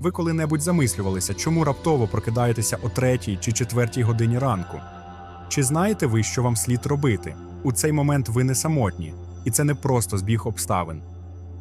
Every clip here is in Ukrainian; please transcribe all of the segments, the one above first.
Ви коли-небудь замислювалися, чому раптово прокидаєтеся о третій чи четвертій годині ранку? Чи знаєте ви, що вам слід робити? У цей момент ви не самотні, і це не просто збіг обставин.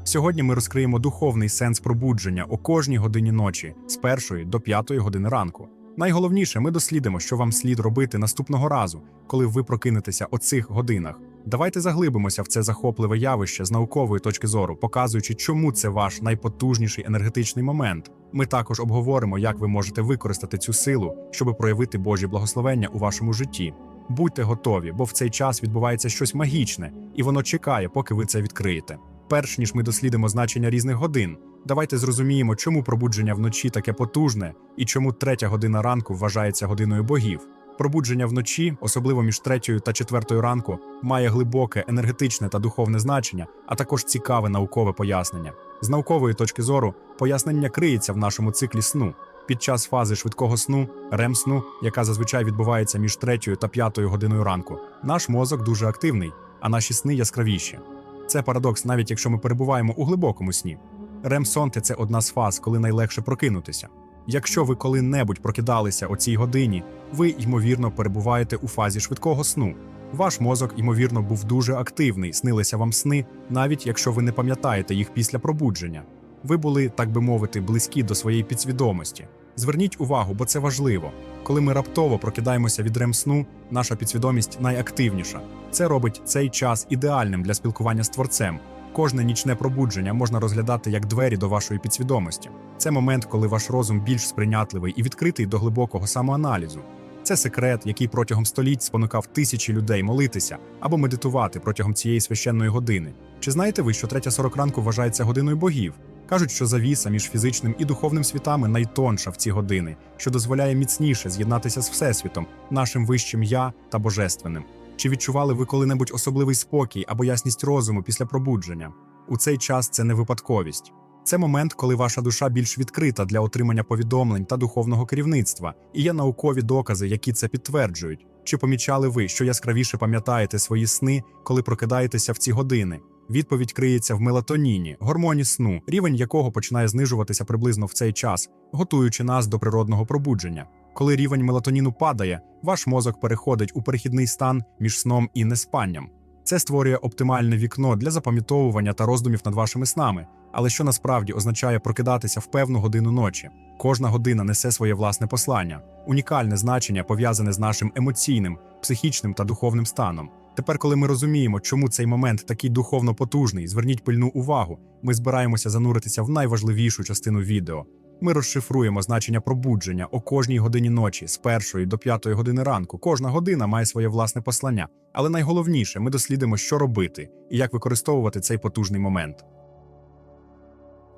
Сьогодні ми розкриємо духовний сенс пробудження о кожній годині ночі з першої до п'ятої години ранку. Найголовніше, ми дослідимо, що вам слід робити наступного разу, коли ви прокинетеся о цих годинах. Давайте заглибимося в це захопливе явище з наукової точки зору, показуючи, чому це ваш найпотужніший енергетичний момент. Ми також обговоримо, як ви можете використати цю силу, щоб проявити Божі благословення у вашому житті. Будьте готові, бо в цей час відбувається щось магічне, і воно чекає, поки ви це відкриєте. Перш ніж ми дослідимо значення різних годин, давайте зрозуміємо, чому пробудження вночі таке потужне і чому третя година ранку вважається годиною богів. Пробудження вночі, особливо між третьою та четвертою ранку, має глибоке енергетичне та духовне значення, а також цікаве наукове пояснення. З наукової точки зору, пояснення криється в нашому циклі сну. Під час фази швидкого сну, рем-сну, яка зазвичай відбувається між третьою та п'ятою годиною ранку, наш мозок дуже активний, а наші сни яскравіші. Це парадокс, навіть якщо ми перебуваємо у глибокому сні. Рем-сон – це одна з фаз, коли найлегше прокинутися. Якщо ви коли-небудь прокидалися о цій годині, ви, ймовірно, перебуваєте у фазі швидкого сну. Ваш мозок, ймовірно, був дуже активний, снилися вам сни, навіть якщо ви не пам'ятаєте їх після пробудження. Ви були, так би мовити, близькі до своєї підсвідомості. Зверніть увагу, бо це важливо. Коли ми раптово прокидаємося від рем-сну, наша підсвідомість найактивніша. Це робить цей час ідеальним для спілкування з творцем. Кожне нічне пробудження можна розглядати як двері до вашої підсвідомості. Це момент, коли ваш розум більш сприйнятливий і відкритий до глибокого самоаналізу. Це секрет, який протягом століть спонукав тисячі людей молитися або медитувати протягом цієї священної години. Чи знаєте ви, що третя сорок ранку вважається годиною богів? Кажуть, що завіса між фізичним і духовним світами найтонша в ці години, що дозволяє міцніше з'єднатися з Всесвітом, нашим вищим я та божественним. Чи відчували ви коли-небудь особливий спокій або ясність розуму після пробудження? У цей час це не випадковість. Це момент, коли ваша душа більш відкрита для отримання повідомлень та духовного керівництва, і є наукові докази, які це підтверджують. Чи помічали ви, що яскравіше пам'ятаєте свої сни, коли прокидаєтеся в ці години? Відповідь криється в мелатоніні, гормоні сну, рівень якого починає знижуватися приблизно в цей час, готуючи нас до природного пробудження. Коли рівень мелатоніну падає, ваш мозок переходить у перехідний стан між сном і неспанням. Це створює оптимальне вікно для запам'ятовування та роздумів над вашими снами, але що насправді означає прокидатися в певну годину ночі. Кожна година несе своє власне послання, унікальне значення пов'язане з нашим емоційним, психічним та духовним станом. Тепер, коли ми розуміємо, чому цей момент такий духовно потужний, зверніть пильну увагу. Ми збираємося зануритися в найважливішу частину відео. Ми розшифруємо значення пробудження о кожній годині ночі з першої до п'ятої години ранку. Кожна година має своє власне послання. Але найголовніше, ми дослідимо, що робити і як використовувати цей потужний момент.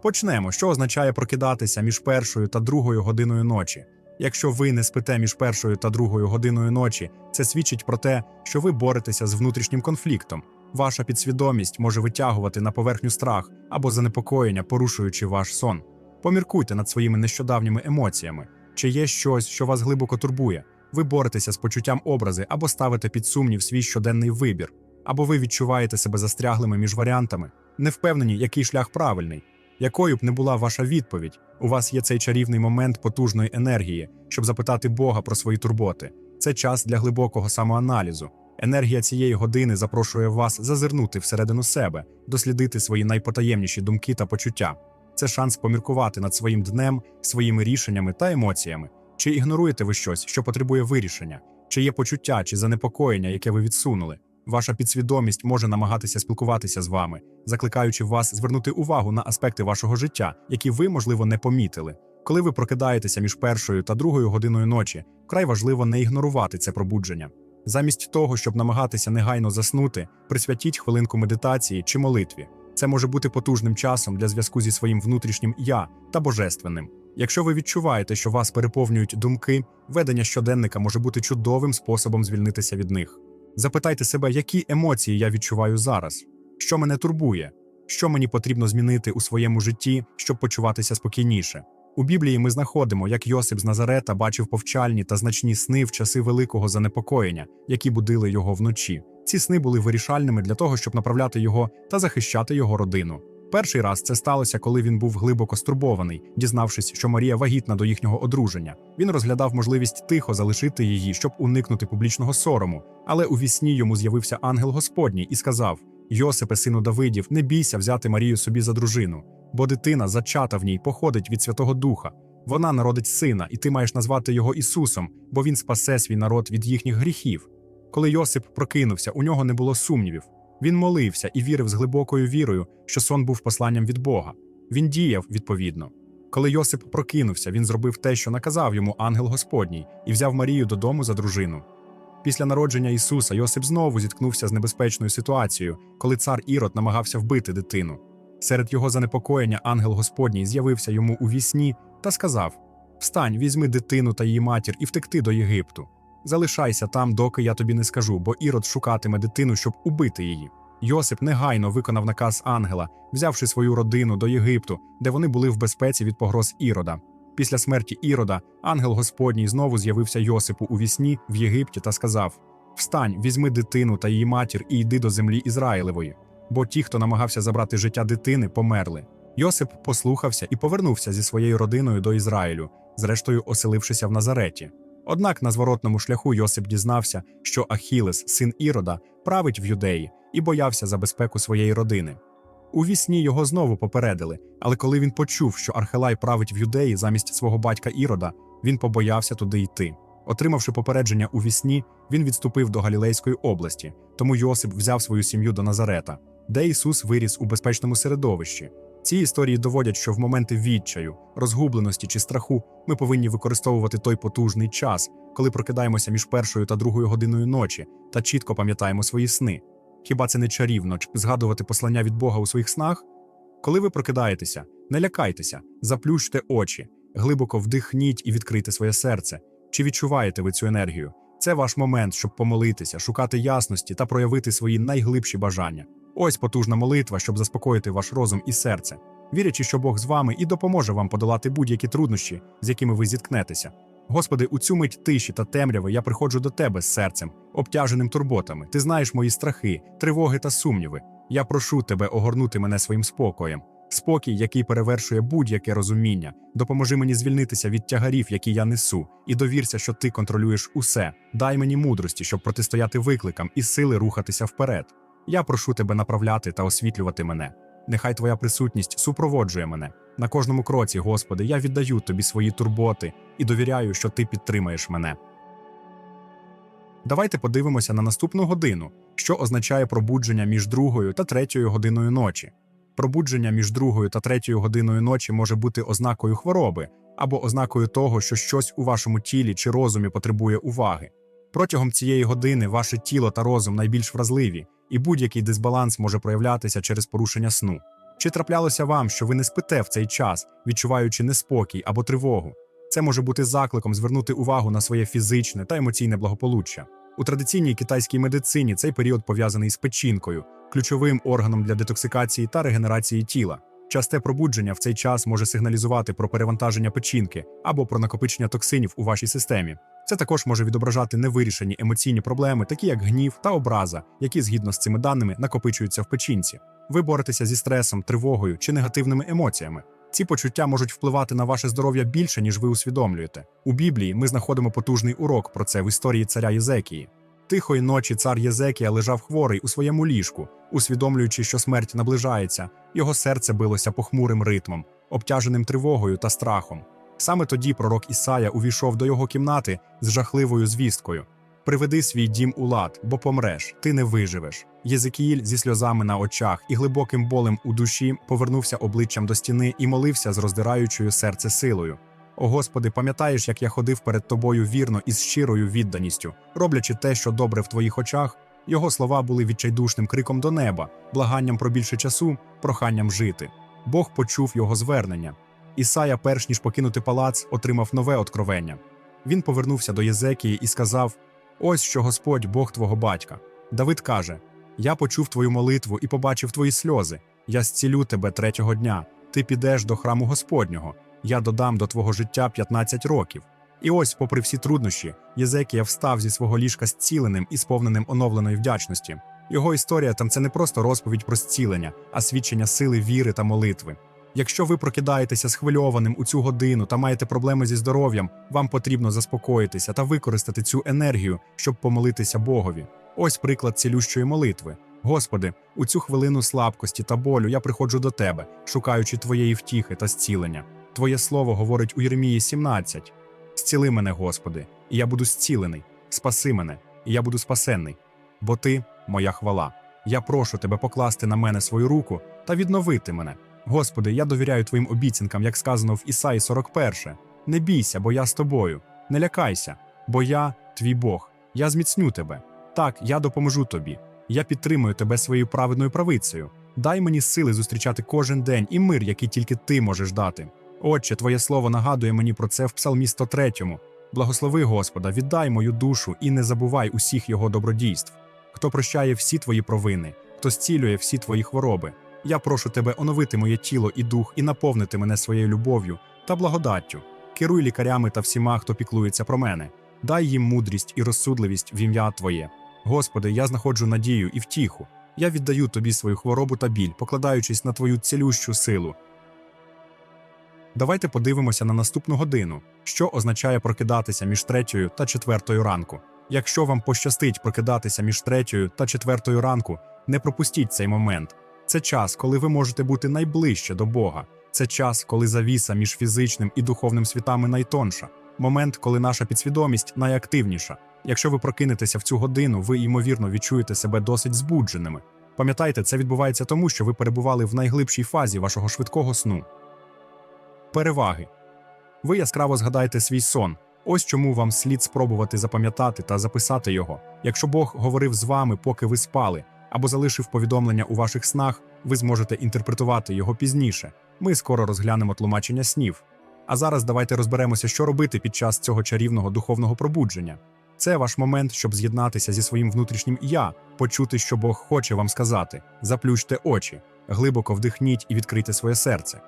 Почнемо, що означає прокидатися між першою та другою годиною ночі. Якщо ви не спите між першою та другою годиною ночі, це свідчить про те, що ви боретеся з внутрішнім конфліктом. Ваша підсвідомість може витягувати на поверхню страх або занепокоєння, порушуючи ваш сон. Поміркуйте над своїми нещодавніми емоціями. Чи є щось, що вас глибоко турбує? Ви боретеся з почуттям образи або ставите під сумнів свій щоденний вибір, або ви відчуваєте себе застряглими між варіантами, не впевнені, який шлях правильний. Якою б не була ваша відповідь, у вас є цей чарівний момент потужної енергії, щоб запитати Бога про свої турботи. Це час для глибокого самоаналізу. Енергія цієї години запрошує вас зазирнути всередину себе, дослідити свої найпотаємніші думки та почуття. Це шанс поміркувати над своїм днем, своїми рішеннями та емоціями. Чи ігноруєте ви щось, що потребує вирішення? Чи є почуття чи занепокоєння, яке ви відсунули? Ваша підсвідомість може намагатися спілкуватися з вами, закликаючи вас звернути увагу на аспекти вашого життя, які ви, можливо, не помітили. Коли ви прокидаєтеся між першою та другою годиною ночі, вкрай важливо не ігнорувати це пробудження. Замість того, щоб намагатися негайно заснути, присвятіть хвилинку медитації чи молитві. Це може бути потужним часом для зв'язку зі своїм внутрішнім я та божественним. Якщо ви відчуваєте, що вас переповнюють думки, ведення щоденника може бути чудовим способом звільнитися від них. Запитайте себе, які емоції я відчуваю зараз, що мене турбує, що мені потрібно змінити у своєму житті, щоб почуватися спокійніше. У Біблії ми знаходимо, як Йосип з Назарета бачив повчальні та значні сни в часи великого занепокоєння, які будили його вночі. Ці сни були вирішальними для того, щоб направляти його та захищати його родину. Перший раз це сталося, коли він був глибоко стурбований, дізнавшись, що Марія вагітна до їхнього одруження. Він розглядав можливість тихо залишити її, щоб уникнути публічного сорому. Але у вісні йому з'явився ангел Господній і сказав: Йосипе, сину Давидів, не бійся взяти Марію собі за дружину, бо дитина, зачата в ній, походить від Святого Духа. Вона народить сина, і ти маєш назвати його Ісусом, бо він спасе свій народ від їхніх гріхів. Коли Йосип прокинувся, у нього не було сумнівів. Він молився і вірив з глибокою вірою, що сон був посланням від Бога. Він діяв відповідно. Коли Йосип прокинувся, він зробив те, що наказав йому ангел Господній, і взяв Марію додому за дружину. Після народження Ісуса Йосип знову зіткнувся з небезпечною ситуацією, коли цар Ірод намагався вбити дитину. Серед його занепокоєння ангел Господній з'явився йому у вісні та сказав: Встань, візьми дитину та її матір і втекти до Єгипту. Залишайся там, доки я тобі не скажу, бо Ірод шукатиме дитину, щоб убити її. Йосип негайно виконав наказ ангела, взявши свою родину до Єгипту, де вони були в безпеці від погроз Ірода. Після смерті Ірода ангел Господній знову з'явився Йосипу у вісні в Єгипті та сказав: Встань, візьми дитину та її матір і йди до землі Ізраїлевої, бо ті, хто намагався забрати життя дитини, померли. Йосип послухався і повернувся зі своєю родиною до Ізраїлю, зрештою оселившися в Назареті. Однак на зворотному шляху Йосип дізнався, що Ахілес, син Ірода, править в юдеї і боявся за безпеку своєї родини. У вісні його знову попередили, але коли він почув, що Архелай править в юдеї замість свого батька Ірода, він побоявся туди йти. Отримавши попередження у вісні, він відступив до Галілейської області, тому Йосип взяв свою сім'ю до Назарета, де Ісус виріс у безпечному середовищі. Ці історії доводять, що в моменти відчаю, розгубленості чи страху ми повинні використовувати той потужний час, коли прокидаємося між першою та другою годиною ночі та чітко пам'ятаємо свої сни. Хіба це не чарівно згадувати послання від Бога у своїх снах? Коли ви прокидаєтеся, не лякайтеся, заплющте очі, глибоко вдихніть і відкрийте своє серце. Чи відчуваєте ви цю енергію? Це ваш момент, щоб помолитися, шукати ясності та проявити свої найглибші бажання. Ось потужна молитва, щоб заспокоїти ваш розум і серце, вірячи, що Бог з вами і допоможе вам подолати будь-які труднощі, з якими ви зіткнетеся. Господи, у цю мить тиші та темряви я приходжу до Тебе з серцем, обтяженим турботами. Ти знаєш мої страхи, тривоги та сумніви. Я прошу Тебе огорнути мене своїм спокоєм. Спокій, який перевершує будь-яке розуміння, допоможи мені звільнитися від тягарів, які я несу, і довірся, що ти контролюєш усе. Дай мені мудрості, щоб протистояти викликам і сили рухатися вперед. Я прошу тебе направляти та освітлювати мене. Нехай твоя присутність супроводжує мене. На кожному кроці, Господи, я віддаю тобі свої турботи і довіряю, що ти підтримаєш мене. Давайте подивимося на наступну годину, що означає пробудження між другою та третьою годиною ночі. Пробудження між другою та третьою годиною ночі може бути ознакою хвороби або ознакою того, що щось у вашому тілі чи розумі потребує уваги. Протягом цієї години ваше тіло та розум найбільш вразливі, і будь-який дисбаланс може проявлятися через порушення сну. Чи траплялося вам, що ви не спите в цей час, відчуваючи неспокій або тривогу? Це може бути закликом звернути увагу на своє фізичне та емоційне благополуччя. У традиційній китайській медицині цей період пов'язаний з печінкою, ключовим органом для детоксикації та регенерації тіла. Часте пробудження в цей час може сигналізувати про перевантаження печінки або про накопичення токсинів у вашій системі. Це також може відображати невирішені емоційні проблеми, такі як гнів та образа, які згідно з цими даними накопичуються в печінці. Ви боретеся зі стресом, тривогою чи негативними емоціями. Ці почуття можуть впливати на ваше здоров'я більше, ніж ви усвідомлюєте. У Біблії ми знаходимо потужний урок про це в історії царя Єзекії. Тихої ночі цар Єзекія лежав хворий у своєму ліжку, усвідомлюючи, що смерть наближається, його серце билося похмурим ритмом, обтяженим тривогою та страхом. Саме тоді пророк Ісая увійшов до його кімнати з жахливою звісткою: Приведи свій дім у лад, бо помреш, ти не виживеш. Єзекіїль зі сльозами на очах і глибоким болем у душі повернувся обличчям до стіни і молився з роздираючою серце силою. О Господи, пам'ятаєш, як я ходив перед тобою вірно і з щирою відданістю, роблячи те, що добре в твоїх очах. Його слова були відчайдушним криком до неба, благанням про більше часу, проханням жити. Бог почув його звернення. Ісая, перш ніж покинути палац, отримав нове откровення. Він повернувся до Єзекії і сказав: Ось що Господь, Бог твого батька. Давид каже: Я почув твою молитву і побачив твої сльози. Я зцілю тебе третього дня. Ти підеш до храму Господнього. Я додам до твого життя 15 років. І ось, попри всі труднощі, Єзекія встав зі свого ліжка зціленим і сповненим оновленої вдячності. Його історія там це не просто розповідь про зцілення, а свідчення сили віри та молитви. Якщо ви прокидаєтеся схвильованим у цю годину та маєте проблеми зі здоров'ям, вам потрібно заспокоїтися та використати цю енергію, щоб помолитися Богові. Ось приклад цілющої молитви. Господи, у цю хвилину слабкості та болю я приходжу до Тебе, шукаючи Твоєї втіхи та зцілення. Твоє слово говорить у Єремії 17. Зціли мене, Господи, і я буду зцілений. Спаси мене, і я буду спасенний. Бо Ти моя хвала. Я прошу Тебе покласти на мене свою руку та відновити мене. Господи, я довіряю Твоїм обіцянкам, як сказано в Ісаї 41. Не бійся, бо я з тобою. Не лякайся, бо я твій Бог. Я зміцню тебе. Так, я допоможу тобі. Я підтримую тебе своєю праведною правицею. Дай мені сили зустрічати кожен день і мир, який тільки ти можеш дати. Отче, Твоє слово нагадує мені про це в Псалмі 103. Благослови Господа, віддай мою душу і не забувай усіх його добродійств. Хто прощає всі твої провини, хто зцілює всі твої хвороби. Я прошу тебе оновити моє тіло і дух і наповнити мене своєю любов'ю та благодаттю. Керуй лікарями та всіма, хто піклується про мене. Дай їм мудрість і розсудливість в ім'я Твоє. Господи, я знаходжу надію і втіху. Я віддаю тобі свою хворобу та біль, покладаючись на твою цілющу силу. Давайте подивимося на наступну годину, що означає прокидатися між третьою та четвертою ранку. Якщо вам пощастить прокидатися між третьою та четвертою ранку, не пропустіть цей момент. Це час, коли ви можете бути найближче до Бога. Це час, коли завіса між фізичним і духовним світами найтонша. Момент, коли наша підсвідомість найактивніша. Якщо ви прокинетеся в цю годину, ви ймовірно відчуєте себе досить збудженими. Пам'ятайте, це відбувається тому, що ви перебували в найглибшій фазі вашого швидкого сну. Переваги. Ви яскраво згадаєте свій сон. Ось чому вам слід спробувати запам'ятати та записати його. Якщо Бог говорив з вами, поки ви спали, або залишив повідомлення у ваших снах, ви зможете інтерпретувати його пізніше. Ми скоро розглянемо тлумачення снів. А зараз давайте розберемося, що робити під час цього чарівного духовного пробудження. Це ваш момент, щоб з'єднатися зі своїм внутрішнім я, почути, що Бог хоче вам сказати. Заплющте очі, глибоко вдихніть і відкрийте своє серце.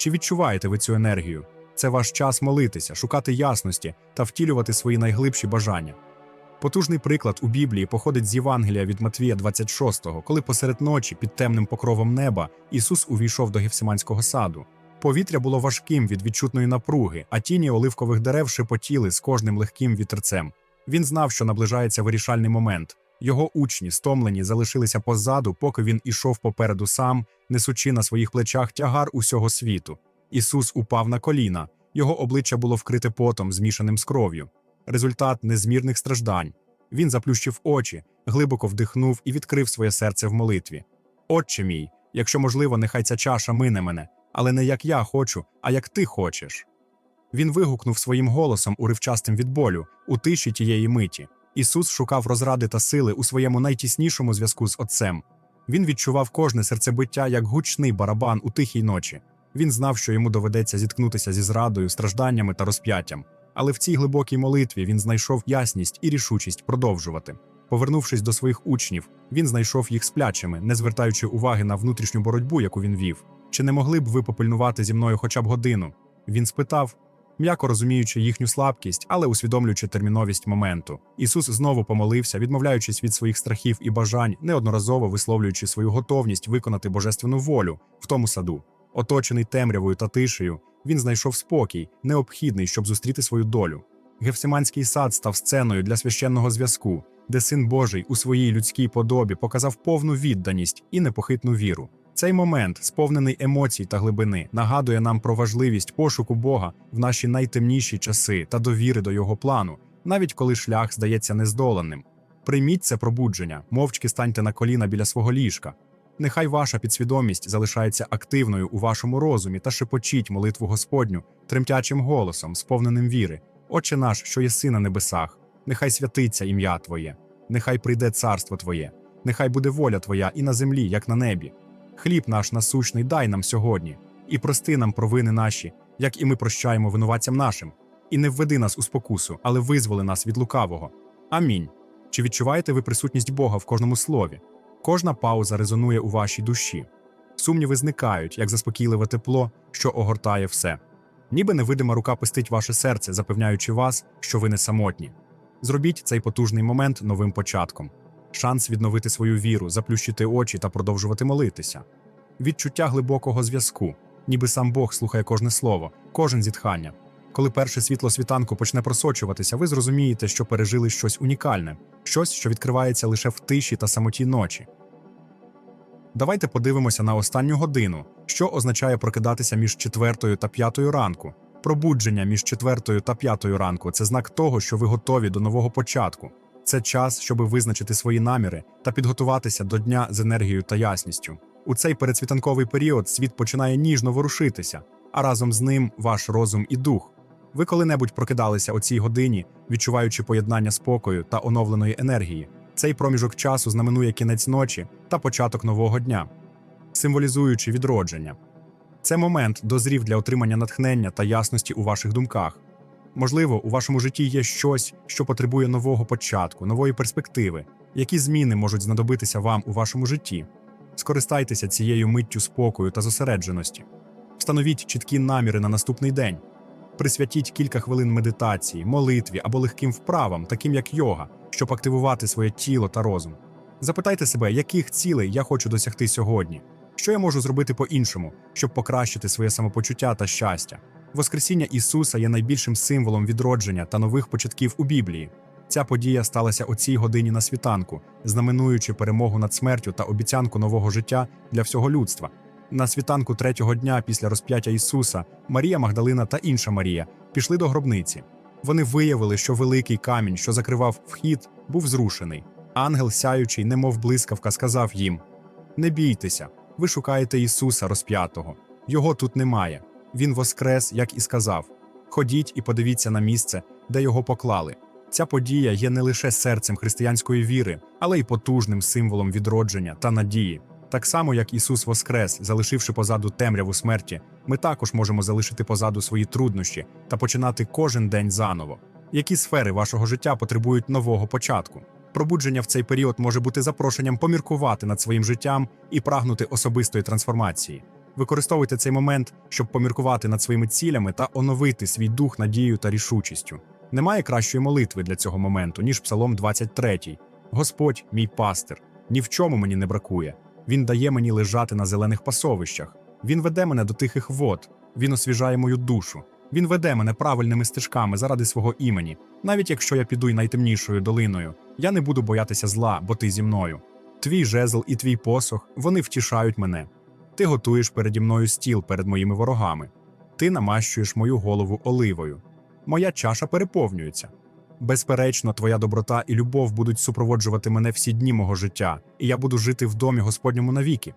Чи відчуваєте ви цю енергію? Це ваш час молитися, шукати ясності та втілювати свої найглибші бажання. Потужний приклад у Біблії походить з Євангелія від Матвія 26, коли посеред ночі під темним покровом неба Ісус увійшов до Гефсиманського саду. Повітря було важким від відчутної напруги, а тіні оливкових дерев шепотіли з кожним легким вітерцем. Він знав, що наближається вирішальний момент. Його учні, стомлені, залишилися позаду, поки він ішов попереду сам, несучи на своїх плечах тягар усього світу. Ісус упав на коліна, його обличчя було вкрите потом, змішаним з кров'ю. Результат незмірних страждань. Він заплющив очі, глибоко вдихнув і відкрив своє серце в молитві. Отче мій, якщо можливо, нехай ця чаша мине мене, але не як я хочу, а як ти хочеш. Він вигукнув своїм голосом уривчастим від болю, у тиші тієї миті. Ісус шукав розради та сили у своєму найтіснішому зв'язку з Отцем. Він відчував кожне серцебиття як гучний барабан у тихій ночі. Він знав, що йому доведеться зіткнутися зі зрадою, стражданнями та розп'яттям. Але в цій глибокій молитві він знайшов ясність і рішучість продовжувати. Повернувшись до своїх учнів, він знайшов їх сплячими, не звертаючи уваги на внутрішню боротьбу, яку він вів. Чи не могли б ви попильнувати зі мною хоча б годину? Він спитав, м'яко розуміючи їхню слабкість, але усвідомлюючи терміновість моменту. Ісус знову помолився, відмовляючись від своїх страхів і бажань, неодноразово висловлюючи свою готовність виконати божественну волю в тому саду. Оточений темрявою та тишею, він знайшов спокій, необхідний, щоб зустріти свою долю. Гефсиманський сад став сценою для священного зв'язку, де син Божий у своїй людській подобі показав повну відданість і непохитну віру. Цей момент, сповнений емоцій та глибини, нагадує нам про важливість пошуку Бога в наші найтемніші часи та довіри до його плану, навіть коли шлях здається нездоланним. Прийміть це пробудження, мовчки станьте на коліна біля свого ліжка. Нехай ваша підсвідомість залишається активною у вашому розумі та шепочіть молитву Господню тремтячим голосом, сповненим віри. Отче наш, що єси на небесах, нехай святиться ім'я Твоє, нехай прийде царство Твоє, нехай буде воля Твоя і на землі, як на небі. Хліб наш насущний дай нам сьогодні, і прости нам провини наші, як і ми прощаємо винуватцям нашим, і не введи нас у спокусу, але визволи нас від лукавого. Амінь. Чи відчуваєте ви присутність Бога в кожному слові? Кожна пауза резонує у вашій душі. Сумніви зникають, як заспокійливе тепло, що огортає все. Ніби невидима рука пестить ваше серце, запевняючи вас, що ви не самотні. Зробіть цей потужний момент новим початком. Шанс відновити свою віру, заплющити очі та продовжувати молитися. Відчуття глибокого зв'язку, ніби сам Бог слухає кожне слово, кожен зітхання. Коли перше світло світанку почне просочуватися, ви зрозумієте, що пережили щось унікальне, щось, що відкривається лише в тиші та самоті ночі. Давайте подивимося на останню годину, що означає прокидатися між четвертою та п'ятою ранку. Пробудження між четвертою та п'ятою ранку це знак того, що ви готові до нового початку. Це час, щоб визначити свої наміри та підготуватися до дня з енергією та ясністю. У цей передсвітанковий період світ починає ніжно ворушитися, а разом з ним ваш розум і дух. Ви коли-небудь прокидалися о цій годині, відчуваючи поєднання спокою та оновленої енергії. Цей проміжок часу знаменує кінець ночі та початок нового дня, символізуючи відродження. Це момент дозрів для отримання натхнення та ясності у ваших думках. Можливо, у вашому житті є щось, що потребує нового початку, нової перспективи. Які зміни можуть знадобитися вам у вашому житті? Скористайтеся цією миттю спокою та зосередженості. Встановіть чіткі наміри на наступний день. Присвятіть кілька хвилин медитації, молитві або легким вправам, таким як йога, щоб активувати своє тіло та розум. Запитайте себе, яких цілей я хочу досягти сьогодні, що я можу зробити по-іншому, щоб покращити своє самопочуття та щастя. Воскресіння Ісуса є найбільшим символом відродження та нових початків у Біблії. Ця подія сталася о цій годині на світанку, знаменуючи перемогу над смертю та обіцянку нового життя для всього людства. На світанку третього дня після розп'яття Ісуса Марія Магдалина та інша Марія пішли до гробниці. Вони виявили, що великий камінь, що закривав вхід, був зрушений. Ангел, сяючий, немов блискавка, сказав їм: Не бійтеся, ви шукаєте Ісуса розп'ятого. Його тут немає. Він воскрес, як і сказав. Ходіть і подивіться на місце, де його поклали. Ця подія є не лише серцем християнської віри, але й потужним символом відродження та надії. Так само, як Ісус Воскрес, залишивши позаду темряву смерті, ми також можемо залишити позаду свої труднощі та починати кожен день заново. Які сфери вашого життя потребують нового початку? Пробудження в цей період може бути запрошенням поміркувати над своїм життям і прагнути особистої трансформації. Використовуйте цей момент, щоб поміркувати над своїми цілями та оновити свій дух надією та рішучістю. Немає кращої молитви для цього моменту, ніж Псалом 23. Господь, мій пастир, ні в чому мені не бракує. Він дає мені лежати на зелених пасовищах. Він веде мене до тихих вод, він освіжає мою душу. Він веде мене правильними стежками заради свого імені. Навіть якщо я піду й найтемнішою долиною, я не буду боятися зла, бо ти зі мною. Твій жезл і твій посох вони втішають мене. Ти готуєш переді мною стіл перед моїми ворогами. Ти намащуєш мою голову оливою. Моя чаша переповнюється. Безперечно, твоя доброта і любов будуть супроводжувати мене всі дні мого життя, і я буду жити в домі Господньому навіки.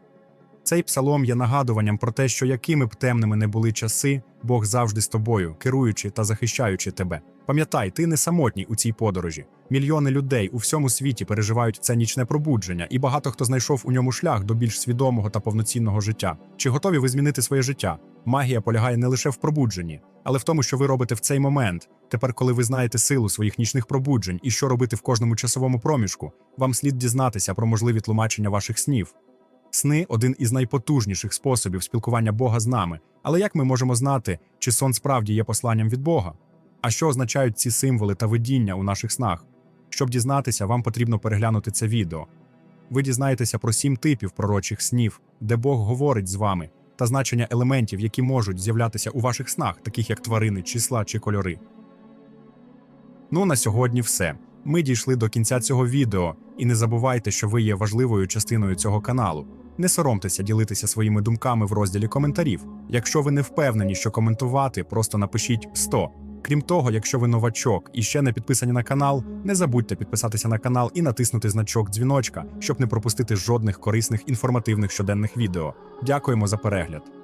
Цей псалом є нагадуванням про те, що якими б темними не були часи, Бог завжди з тобою, керуючи та захищаючи тебе. Пам'ятай, ти не самотній у цій подорожі. Мільйони людей у всьому світі переживають це нічне пробудження, і багато хто знайшов у ньому шлях до більш свідомого та повноцінного життя. Чи готові ви змінити своє життя? Магія полягає не лише в пробудженні, але в тому, що ви робите в цей момент. Тепер, коли ви знаєте силу своїх нічних пробуджень і що робити в кожному часовому проміжку, вам слід дізнатися про можливі тлумачення ваших снів. Сни один із найпотужніших способів спілкування Бога з нами. Але як ми можемо знати, чи сон справді є посланням від Бога? А що означають ці символи та видіння у наших снах? Щоб дізнатися, вам потрібно переглянути це відео. Ви дізнаєтеся про сім типів пророчих снів, де Бог говорить з вами, та значення елементів, які можуть з'являтися у ваших снах, таких як тварини, числа чи кольори. Ну на сьогодні все. Ми дійшли до кінця цього відео, і не забувайте, що ви є важливою частиною цього каналу. Не соромтеся ділитися своїми думками в розділі коментарів. Якщо ви не впевнені, що коментувати, просто напишіть 100. Крім того, якщо ви новачок і ще не підписані на канал, не забудьте підписатися на канал і натиснути значок дзвіночка, щоб не пропустити жодних корисних інформативних щоденних відео. Дякуємо за перегляд.